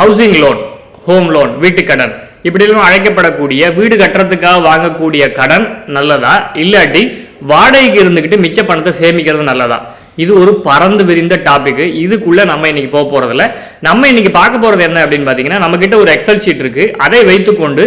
Housing loan home loan வீட்டு கடன். இப்படிலாம் அழைக்கப்படக்கூடிய வீடு கட்டுறதுக்காக வாங்கக்கூடிய கடன் நல்லதா? இல்லாட்டி வாடகைக்கு இருந்துக்கிட்டு மிச்ச பணத்தை சேமிக்கிறது நல்லதா? இது ஒரு பறந்து விரிந்த டாபிக் இதுக்குள்ள நம்ம இன்னைக்கு போக போறதில்ல. நம்ம இன்னைக்கு பார்க்க போறது என்ன அப்படின்னு பார்த்தீங்கன்னா நம்ம கிட்ட ஒரு எக்ஸல் ஷீட் இருக்கு. அதை வைத்துக்கொண்டு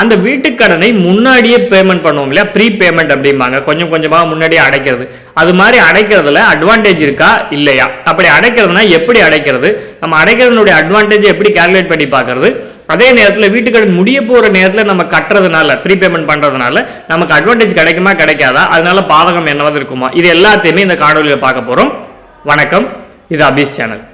அந்த வீட்டுக்கடனை முன்னாடியே பேமெண்ட் பண்ணுவோம் இல்லையா? ப்ரீ பேமெண்ட் அப்படிம்பாங்க. கொஞ்சம் கொஞ்சமாக முன்னாடியே அடைக்கிறது. அது மாதிரி அடைக்கிறதுல அட்வான்டேஜ் இருக்கா? இல்லையா? அப்படி அடைக்கிறதுனா எப்படி அடைக்கிறது? நம்ம அடைக்கிறதுனுடைய அட்வான்டேஜ் எப்படி கால்குலேட் பண்ணி பார்க்கறது? அதே நேரத்தில் வீட்டுக்கடன் முடிய போகிற நேரத்தில் நம்ம கட்டுறதுனால ப்ரீ பேமெண்ட் பண்ணுறதுனால நமக்கு அட்வான்டேஜ் கிடைக்குமா கிடைக்காதா? அதனால பாதகம் என்னவாது இருக்குமா? இது எல்லாத்தையுமே இந்த காணொலியில் பார்க்க போகிறோம் வணக்கம். இது அபீஸ் சேனல்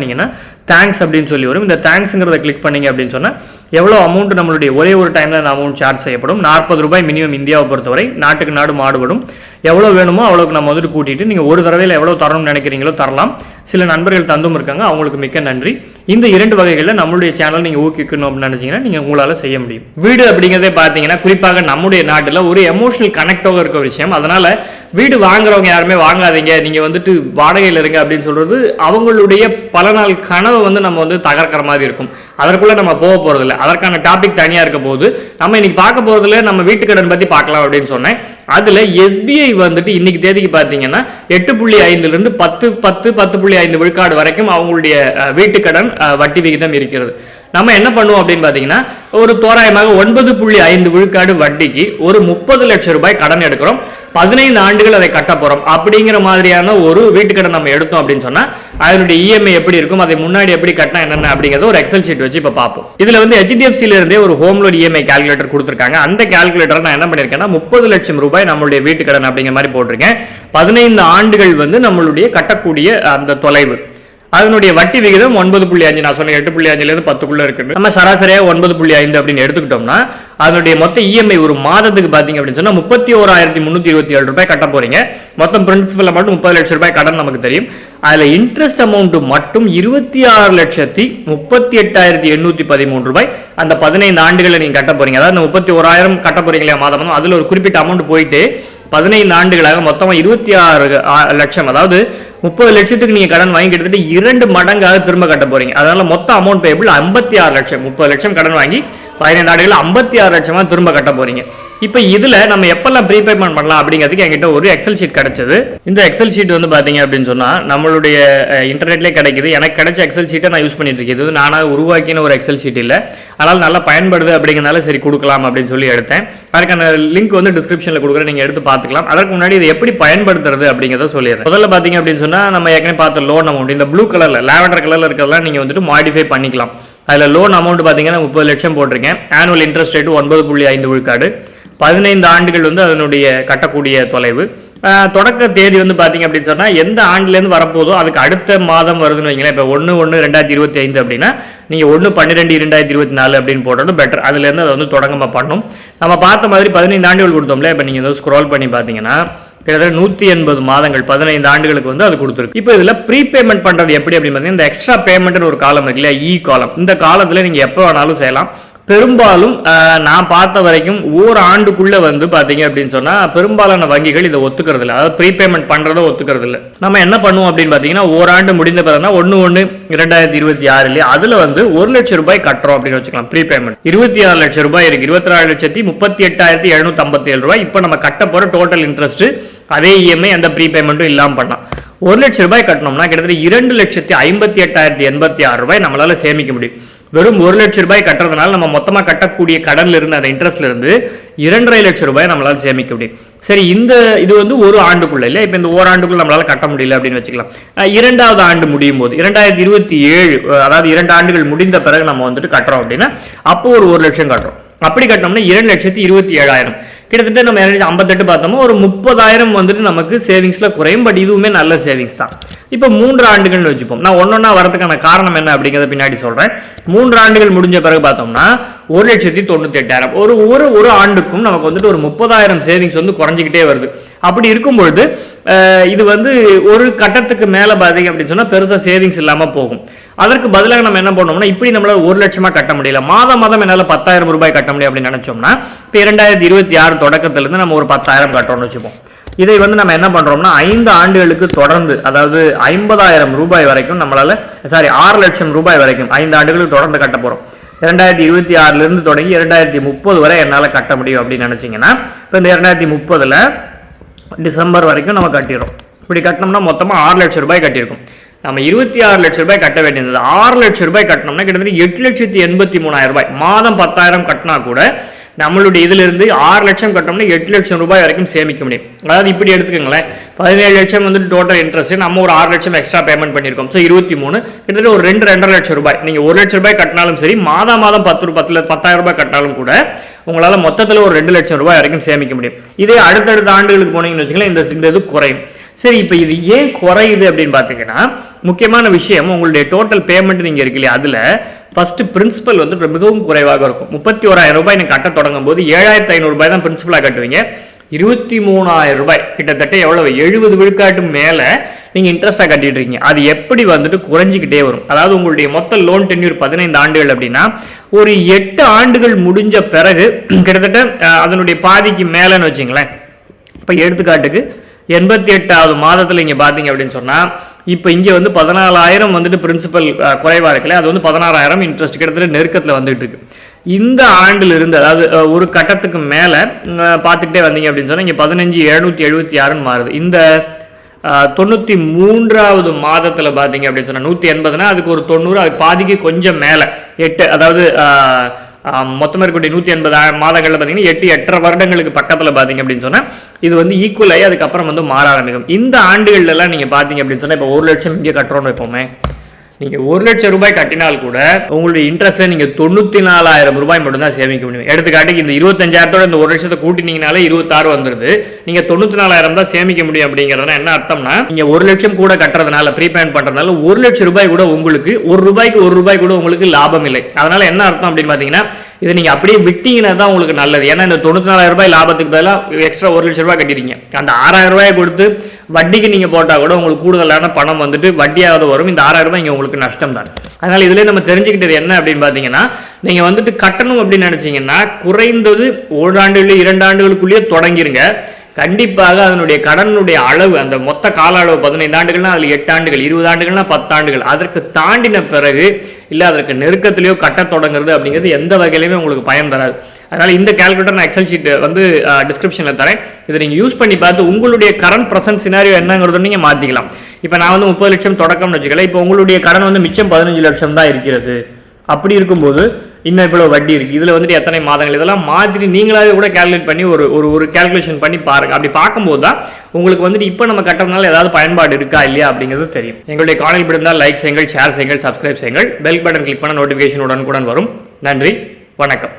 பண்ணீங்கன்னா தேங்க்ஸ் அப்படின்னு சொல்லி வரும். இந்த தேங்க்ஸுங்கிறத கிளிக் பண்ணீங்க அப்படின்னு சொன்னால் எவ்வளோ அமௌண்ட் நம்மளுடைய ஒரே ஒரு டைமில் அந்த அமௌண்ட் சார்ஜ் செய்யப்படும்? நாற்பது ரூபாய் மினிமம் இந்தியாவை பொறுத்தவரை நாட்டுக்கு நாடு மாடுபடும். எவ்வளோ வேணுமோ அவ்வளோக்கு நம்ம வந்துட்டு கூட்டிட்டு நீங்கள் ஒரு தடவையில் எவ்வளோ தரணும்னு நினைக்கிறீங்களோ தரலாம். சில நண்பர்கள் தந்தும் இருக்காங்க அவங்களுக்கு மிக்க நன்றி. இந்த இரண்டு வகைகளில் நம்மளுடைய சேனல் நீங்கள் ஊக்குவிக்கணும் அப்படின்னு நினச்சிங்கன்னா நீங்கள் உங்களால் செய்ய முடியும். வீடு அப்படிங்கிறதே பார்த்தீங்கன்னா குறிப்பாக நம்முடைய நாட்டில் ஒரு எமோஷனல் கனெக்டாக இருக்க விஷயம். அதனால வீடு வாங்குறவங்க யாருமே வாங்காதீங்க. நீங்கள் வந்துட்டு வாடகையில் இருங்க அப்படின்னு சொல்றது அவங்களுடைய பல நாள் கனவை வந்து நம்ம வந்து தகர்க்கிற மாதிரி இருக்கும். அதற்குள்ள நம்ம போக போகிறதில்ல அதற்கான டாபிக் தனியாக இருக்க போது நம்ம இன்னைக்கு பார்க்க போகிறதுல நம்ம வீட்டுக்கடன் பற்றி பார்க்கலாம் அப்படின்னு சொன்னேன். அதில் எஸ்பிஐ வந்துட்டு இன்னைக்கு தேதிக்கு பார்த்தீங்கன்னா எட்டு புள்ளி ஐந்துலேருந்து பத்து பத்து பத்து புள்ளி ஐந்து விழுக்காடு வரைக்கும் அவங்களுடைய வீட்டுக்கடன் வட்டி விகிதம் இருக்கிறது. நம்ம என்ன பண்ணுவோம் அப்படின்னு பார்த்தீங்கன்னா ஒரு தோராயமாக ஒன்பது புள்ளி ஐந்து விழுக்காடு வட்டிக்கு ஒரு முப்பது லட்சம் ரூபாய் கடன் எடுக்கிறோம். பதினைந்து ஆண்டுகள் அதை கட்ட போகிறோம் அப்படிங்கிற மாதிரியான ஒரு வீட்டுக்கடன் நம்ம எடுத்தோம் அப்படின்னு சொன்னால் அதனுடைய இஎம்ஐ எப்படி இருக்கும் அதை முன்னாடி எப்படி கட்டினா என்னென்ன அப்படிங்கிறத ஒரு எக்ஸல் ஷீட் வச்சு இப்போ பார்ப்போம். இதில் வந்து HDFC இருந்தே ஒரு ஹோம் லோன் இஎம்ஐ கால்குலேட்டர் கொடுத்துருக்காங்க. அந்த கால்குலேட்டர் நான் என்ன பண்ணியிருக்கேன்னா முப்பது லட்சம் ரூபாய் நம்மளுடைய வீட்டுக்கடன் அப்படிங்கிற மாதிரி போட்டிருக்கேன். பதினைந்து ஆண்டுகள் வந்து நம்மளுடைய கட்டக்கூடிய அந்த தொலைவு. அதனுடைய வட்டி விகிதம் ஒன்பது புள்ளி அஞ்சு நான் சொன்னேன் எட்டு புள்ளி அஞ்சுல இருந்து பத்துக்குள்ள இருக்கு நம்ம சராசரியா ஒன்பது புள்ளி ஐந்து அப்படின்னு எடுத்துக்கிட்டோம்னா அதனுடைய மொத்த இஎம்ஐ ஒரு மாதத்துக்கு பாத்தீங்க அப்படின்னு சொன்னா முப்பத்தி ஓராயிரத்தி முன்னூத்தி இருபத்தி ஏழு ரூபாய் கட்ட போறீங்க. மொத்தம் பிரின்சிபல் மட்டும் முப்பது லட்சம் ரூபாய் கடன் நமக்கு தெரியும். அதுல இன்ட்ரெஸ்ட் அமௌண்ட் மட்டும் இருபத்தி ஆறு லட்சத்தி முப்பத்தி எட்டாயிரத்தி எண்ணூத்தி பதிமூணு ரூபாய். அந்த பதினைந்து ஆண்டுகளை நீங்க கட்ட போறீங்க. அதாவது முப்பத்தி ஓராயிரம் கட்ட போறீங்க மாதம் மாதம்? அதுல ஒரு குறிப்பிட்ட அமௌண்ட் போயிட்டு பதினைந்து ஆண்டுகளாக மொத்தமா இருபத்தி ஆறு லட்சம் அதாவது முப்பது லட்சத்துக்கு நீங்க கடன் வாங்கி கிட்டத்தட்ட இரண்டு மடங்காக திரும்ப கட்ட போறீங்க. அதனால மொத்த அமௌண்ட் பேபிள் ஐம்பத்தி ஆறு லட்சம் முப்பது லட்சம் கடன் வாங்கி பதினைந்து ஆண்டுகள் ஐம்பத்தி ஆறு லட்சமா திரும்ப கட்ட போறீங்க. இப்போ இதில் நம்ம எப்பெல்லாம் ப்ரீபேமெண்ட் பண்ணலாம் அப்படிங்கிறதுக்கு என்கிட்ட ஒரு எக்ஸல் ஷீட் கிடச்சிது. இந்த எக்ஸல் ஷீட் வந்து பார்த்தீங்க அப்படின்னு சொன்னால் நம்மளுடைய இன்டர்நெட்லேயே கிடைக்குது. எனக்கு கிடைச்ச எக்ஸல் ஷீட்டை நான் யூஸ் பண்ணிட்டு இருக்கேன். இது நானாக உருவாக்கின ஒரு எக்ஸல் ஷீட் இல்லை. அதனால் நல்லா பயன்படுது அப்படிங்கிறனால சரி கொடுக்கலாம் அப்படின்னு சொல்லி எடுத்தேன். அதுக்கான லிங்க் வந்து டிஸ்கிரிப்ஷனில் கொடுக்குறேன். நீங்கள் எடுத்து பார்த்துக்கலாம். அதற்கு முன்னாடி இதை எப்படி பயன்படுத்துறது அப்படிங்கிறத சொல்லிடுறேன். முதல்ல பார்த்தீங்க அப்படின்னு சொன்னால் நம்ம ஏற்கனவே பார்த்த லோன் அமௌண்ட் இந்த ப்ளூ கலரில் லாவெண்டர் கலரில் இருக்கிறதெல்லாம் நீங்கள் வந்துட்டு மாடிஃபை பண்ணிக்கலாம். அதில் லோன் அமௌண்ட் பார்த்தீங்கன்னா முப்பது லட்சம் போட்டிருக்கேன். ஆனுவல் இன்ட்ரெஸ்ட் ரேட்டு ஒன்பது புள்ளி ஐந்து விழுக்காடு. பதினைந்து ஆண்டுகள் வந்து அதனுடைய கட்டக்கூடிய தொலைவு. தொடக்க தேதி வந்து பார்த்தீங்க அப்படின்னு சொன்னால் எந்த ஆண்டுலேருந்து வரப்போதோ அதுக்கு அடுத்த மாதம் வருதுன்னு வைங்களேன். இப்போ ஒன்று ஒன்று ரெண்டாயிரத்தி இருபத்தி ஐந்து அப்படின்னா நீங்கள் ஒன்று பன்னிரெண்டு இரண்டாயிரத்தி இருபத்தி நாலு அப்படின்னு போடுறது பெட்டர் அதுலேருந்து அதை வந்து தொடங்கமாக பண்ணும். நம்ம பார்த்த மாதிரி பதினைந்து ஆண்டுகள் கொடுத்தோம்ல இப்போ நீங்கள் ஏதோ ஸ்க்ரோல் பண்ணி பார்த்தீங்கன்னா கிட்டத்தட்ட நூற்றி எண்பது மாதங்கள் பதினைந்து ஆண்டுகளுக்கு வந்து அது கொடுத்துருக்கு. இப்போ இதில் ப்ரீபேமெண்ட் பண்ணுறது எப்படி அப்படின்னு பார்த்தீங்கன்னா இந்த எக்ஸ்ட்ரா பேமெண்ட்னு ஒரு காலம் இருக்கு இல்லையா? இ காலம். இந்த காலத்தில் நீங்கள் எப்போ வேணாலும் செய்யலாம். பெரும்பாலும் நான் பார்த்த வரைக்கும் ஓர் ஆண்டுக்குள்ளே வந்து பார்த்தீங்க அப்படின்னு சொன்னால் பெரும்பாலான வங்கிகள் இதை ஒத்துக்கிறது இல்லை. அதாவது ப்ரீபேமெண்ட் பண்ணுறதை ஒத்துக்கிறது இல்லை. நம்ம என்ன பண்ணுவோம் அப்படின்னு பார்த்தீங்கன்னா ஓராண்டு முடிந்த பிறகுனா ஒன்று ஒன்று இரண்டாயிரத்தி இருபத்தி ஆறுலேயே அதில் வந்து ஒரு லட்சம் ரூபாய் கட்டுறோம் அப்படின்னு வச்சுக்கலாம் ப்ரீபேமெண்ட் இருபத்தி ஆறு லட்சம் ரூபாய் இருக்குது இருபத்தி நாலு லட்சத்தி முப்பத்தி எட்டாயிரத்தி எழுநூத்தி ஐம்பத்தி ஏழு ரூபாய். இப்போ நம்ம கட்ட போகிற டோட்டல் இன்ட்ரெஸ்ட்டு அதே இஎம்ஐ அந்த ப்ரீபேமெண்ட்டும் இல்லாமல் பண்ணலாம். ஒரு லட்சம் ரூபாய் கட்டணும்னா கிட்டத்தட்ட இரண்டு லட்சத்தி ஐம்பத்தி எட்டாயிரத்தி எண்பத்தி ஆறு ரூபாய் நம்மளால சேமிக்க முடியும். வெறும் ஒரு லட்சம் ரூபாய் கட்டுறதுனால நம்ம மொத்தமாக கட்டக்கூடிய கடன்ல இருந்து அந்த இன்ட்ரெஸ்ட்ல இருந்து இரண்டரை லட்சம் ரூபாய் நம்மளால சேமிக்க முடியும். சரி இந்த இது வந்து ஒரு ஆண்டுக்குள்ள இல்லை இப்போ இந்த ஓராண்டுக்குள்ள நம்மளால கட்ட முடியல அப்படின்னு வச்சுக்கலாம். இரண்டாவது ஆண்டு முடியும் போது இரண்டாயிரத்தி இருபத்தி ஏழு அதாவது இரண்டு ஆண்டுகள் முடிந்த பிறகு நம்ம வந்துட்டு கட்டுறோம் அப்படின்னா அப்போ ஒரு ஒரு லட்சம் கட்டுறோம். அப்படி கட்டினோம்னா இரண்டு லட்சத்தி இருபத்தி ஏழாயிரம். கிட்டத்தட்ட நம்ம இரநூத்தி ஐம்பத்தெட்டு பார்த்தோமோ ஒரு முப்பதாயிரம் வந்துட்டு நமக்கு சேவிங்ஸில் குறையும். பட் இதுவுமே நல்ல சேவிங்ஸ் தான். இப்போ மூன்று ஆண்டுகள்னு வச்சுப்போம். நான் ஒன்றொன்னா வரதுக்கான காரணம் என்ன அப்படிங்கிறத பின்னாடி சொல்கிறேன் மூன்று ஆண்டுகள் முடிஞ்ச பிறகு பார்த்தோம்னா ஒரு லட்சத்தி தொண்ணூற்றி எட்டாயிரம் ஒரு ஒரு ஒரு ஆண்டுக்கும் நமக்கு வந்துட்டு ஒரு முப்பதாயிரம் சேவிங்ஸ் வந்து குறைஞ்சிக்கிட்டே வருது. அப்படி இருக்கும்பொழுது இது வந்து ஒரு கட்டத்துக்கு மேலே பார்த்தீங்க அப்படின்னு சொன்னால் பெருசாக சேவிங்ஸ் இல்லாமல் போகும். அதற்கு பதிலாக நம்ம என்ன பண்ணோம்னா இப்படி நம்மளால ஒரு லட்சமாக கட்ட முடியல. மாதம் மாதம் என்னால் பத்தாயிரம் ரூபாய் கட்ட முடியும் அப்படின்னு நினைச்சோம்னா இப்போ இரண்டாயிரத்தி இருபத்தி ஆறு தொடக்கத்திலிருந்து நம்ம ஒரு பத்தாயிரம் கட்டுறோம்னு வச்சுப்போம். இதை வந்து நம்ம என்ன பண்றோம்னா ஐந்து ஆண்டுகளுக்கு தொடர்ந்து அதாவது ஐம்பதாயிரம் ரூபாய் வரைக்கும் நம்மளால சாரி ஆறு லட்சம் ரூபாய் வரைக்கும் ஐந்து ஆண்டுகளுக்கு தொடர்ந்து கட்ட போகிறோம் இரண்டாயிரத்தி இருபத்தி ஆறுல இருந்து தொடங்கி இரண்டாயிரத்தி முப்பது வரை என்னால் கட்ட முடியும் அப்படின்னு நினைச்சீங்கன்னா இப்போ இந்த இரண்டாயிரத்தி முப்பதுல டிசம்பர் வரைக்கும் நம்ம கட்டிடுறோம். இப்படி கட்டினோம்னா மொத்தமாக ஆறு லட்சம் ரூபாய் கட்டியிருக்கோம். நம்ம இருபத்தி ஆறு லட்சம் ரூபாய் கட்ட வேண்டியது ஆறு லட்சம் ரூபாய் கட்டினோம்னா கிட்டத்தட்ட எட்டு லட்சத்தி எண்பத்தி மூணாயிரம் ரூபாய். மாதம் பத்தாயிரம் கட்டினா கூட நம்மளுடைய இதிலிருந்து ஆறு லட்சம் கட்டோம்னா எட்டு லட்சம் ரூபாய் வரைக்கும் சேமிக்க முடியும். அதாவது இப்படி எடுத்துக்கோங்களேன். பதினேழு லட்சம் வந்து டோட்டல் இன்ட்ரெஸ்ட் நம்ம ஒரு ஆறு லட்சம் எக்ஸ்ட்ரா பேமெண்ட் பண்ணியிருக்கோம். ஸோ இருபத்தி மூணு கிட்டத்தட்ட ஒரு ரெண்டு ரெண்டரை லட்சம் ரூபாய். நீங்கள் ஒரு லட்சம் ரூபாய் கட்டினாலும் சரி மாதம் மாதம் பத்து ரூ- பத்துல பத்தாயிரம் ரூபாய் கட்டினாலும் கூட உங்களால் மொத்தத்தில் ஒரு ரெண்டு லட்சம் ரூபாய் வரைக்கும் சேமிக்க முடியும். இதே அடுத்தடுத்த ஆண்டுகளுக்கு போனீங்கன்னு வச்சுக்கலாம் இந்த இந்த இது குறையும். சரி இப்போ இது ஏன் குறையுது அப்படின்னு பார்த்தீங்கன்னா முக்கியமான விஷயம் உங்களுடைய டோட்டல் பேமெண்ட் நீங்கள் இருக்கு இல்லையா அதில் ஃபஸ்ட்டு பிரின்சிபல் வந்து மிகவும் குறைவாக இருக்கும். முப்பத்தி ஓராயிரம் ரூபாய் நீங்கள் கட்ட தொடங்கும் போது ஏழாயிரத்தி ஐநூறு ரூபாய் தான் பிரின்சிபலாக கட்டுவீங்க. இருபத்தி மூணாயிரம் ரூபாய் கிட்டத்தட்ட எவ்வளவு? எழுபது விழுக்காட்டு மேலே நீங்கள் இன்ட்ரெஸ்ட்டாக கட்டிட்டு இருக்கீங்க. அது எப்படி வந்துட்டு குறைஞ்சிக்கிட்டே வரும். அதாவது உங்களுடைய மொத்த லோன் டென்யூர் பதினைந்து ஆண்டுகள் அப்படின்னா ஒரு எட்டு ஆண்டுகள் முடிஞ்ச பிறகு கிட்டத்தட்ட அதனுடைய பாதிக்கு மேலேன்னு வச்சுங்களேன். இப்போ எடுத்துக்காட்டுக்கு எண்பத்தி எட்டாவது மாதத்தில் இங்கே பார்த்தீங்க அப்படின்னு சொன்னால் இப்போ இங்கே வந்து பதினாலாயிரம் வந்துட்டு பிரின்சிபல் குறைவாக இருக்குல்ல அது வந்து பதினாறாயிரம் இன்ட்ரெஸ்ட் கிட்டத்தட்ட நெருக்கத்தில் வந்துட்டு இருக்கு. இந்த ஆண்டில் இருந்து அதாவது ஒரு கட்டத்துக்கு மேலே பார்த்துக்கிட்டே வந்தீங்க அப்படின்னு சொன்னால் இங்கே பதினஞ்சு எழுநூற்றி எழுபத்தி ஆறுன்னு மாறுது. இந்த தொண்ணூற்றி மூன்றாவது மாதத்தில் பார்த்தீங்க அப்படின்னு சொன்னால் நூற்றி எண்பதுனா அதுக்கு ஒரு தொண்ணூறு அதுக்கு பாதிக்கு கொஞ்சம் மேலே எட்டு அதாவது மொத்தமாக இருக்கக்கூடிய நூற்றி எண்பது மாதங்களில் பார்த்தீங்கன்னா எட்டு எட்டரை வருடங்களுக்கு பக்கத்தில் பார்த்தீங்க அப்படின்னு சொன்னால் இது வந்து ஈக்குவல் ஆகி அதுக்கப்புறம் வந்து மாற ஆரம்பிக்கும். இந்த ஆண்டுகள்லாம் நீங்கள் பார்த்தீங்க அப்படின்னு சொன்னால் இப்போ ஒரு லட்சம் இங்கே கட்டுறோன்னு வைப்போமே. நீங்கள் ஒரு லட்சம் ரூபாய் கட்டினால் கூட உங்களுடைய இன்ட்ரெஸ்ட்ல நீங்கள் தொண்ணூற்றி நாலாயிரம் ரூபாய் மட்டும்தான் சேமிக்க முடியும். எடுத்துக்காட்டுக்கு இந்த இருபத்தஞ்சாயிரத்தோட இந்த ஒரு லட்சத்தை கூட்டினீங்கனாலே இருபத்தாறு வந்துருது. நீங்கள் தொண்ணூற்றி நாலாயிரம் தான் சேமிக்க முடியும் அப்படிங்கிறதுனா என்ன அர்த்தம்னா நீங்கள் ஒரு லட்சம் கூட கட்டுறதுனால ப்ரீபேமெண்ட் பண்ணுறதுனால ஒரு லட்சம் ரூபாய் கூட உங்களுக்கு ஒரு ரூபாய்க்கு ஒரு ரூபாய் கூட உங்களுக்கு லாபம் இல்லை. அதனால என்ன அர்த்தம் அப்படின்னு பார்த்தீங்கன்னா இதை நீங்கள் அப்படியே விட்டீங்கன்னா தான் உங்களுக்கு நல்லது. ஏன்னா இந்த தொண்ணூற்றி நாலாயிரம் ரூபாய் லாபத்துக்கு பதிலாக எக்ஸ்ட்ரா ஒரு லட்ச ரூபாய் கட்டிருக்கீங்க அந்த ஆறாயிரம் ரூபாயை கொடுத்து வட்டிக்கு நீங்கள் போட்டால் கூட உங்களுக்கு கூடுதலான பணம் வந்துட்டு வட்டியாவது வரும். இந்த ஆறாயிரம் ரூபாய் இங்கே உங்களுக்கு நஷ்டம் தான் அதனால் இதுலேயே நம்ம தெரிஞ்சுக்கிட்டது என்ன அப்படின்னு பார்த்தீங்கன்னா நீங்கள் வந்துட்டு கட்டணும் அப்படின்னு நினச்சிங்கன்னா குறைந்தது ஓராண்டுகளில் இரண்டு ஆண்டுகளுக்குள்ளேயே தொடங்கிருங்க. கண்டிப்பாக அதனுடைய கடனுடைய அளவு அந்த மொத்த கால அளவு பதினைந்து ஆண்டுகள்னா அதில் எட்டு ஆண்டுகள் இருபது ஆண்டுகள்னா பத்தாண்டுகள் அதற்கு தாண்டின பிறகு இல்லை அதற்கு நெருக்கத்திலேயோ கட்டத் தொடங்குறது அப்படிங்கிறது எந்த வகையிலுமே உங்களுக்கு பயன் தராது. அதனால் இந்த கால்குலேட்டர் நான் எக்ஸல் ஷீட் வந்து டிஸ்கிரிப்ஷனில் தரேன். இதை நீங்கள் யூஸ் பண்ணி பார்த்து உங்களுடைய கரண்ட் ப்ரெசன்ட் சினாரியோ என்னங்கிறது நீங்கள் மாற்றிக்கலாம் இப்போ நான் வந்து முப்பது லட்சம் தொடக்கம்னு வச்சுக்கல இப்போ உங்களுடைய கடன் வந்து மிச்சம் பதினஞ்சு லட்சம் தான் இருக்கிறது. அப்படி இருக்கும்போது இன்னும் இவ்வளோ வட்டி இருக்குது இதில் வந்துட்டு எத்தனை மாதங்கள்? இதெல்லாம் மாதிரி நீங்களாவே கூட கால்குலேட் பண்ணி ஒரு ஒரு ஒரு கால்குலேஷன் பண்ணி பாருங்க. அப்படி பார்க்கும்போது தான் உங்களுக்கு வந்துட்டு இப்போ நம்ம கட்டுறதுனால ஏதாவது பயன்பாடு இருக்கா இல்லையா அப்படிங்கிறது தெரியும். எங்களுடைய காணொலி பிடிந்தால் லைக் செய்யுங்கள் ஷேர் செய்யுங்கள் சப்ஸ்கிரைப் செய்யுங்கள். பெல் பட்டன் கிளிக் பண்ண நோட்டிஃபிகேஷன் உடனுக்குடன் வரும். நன்றி வணக்கம்.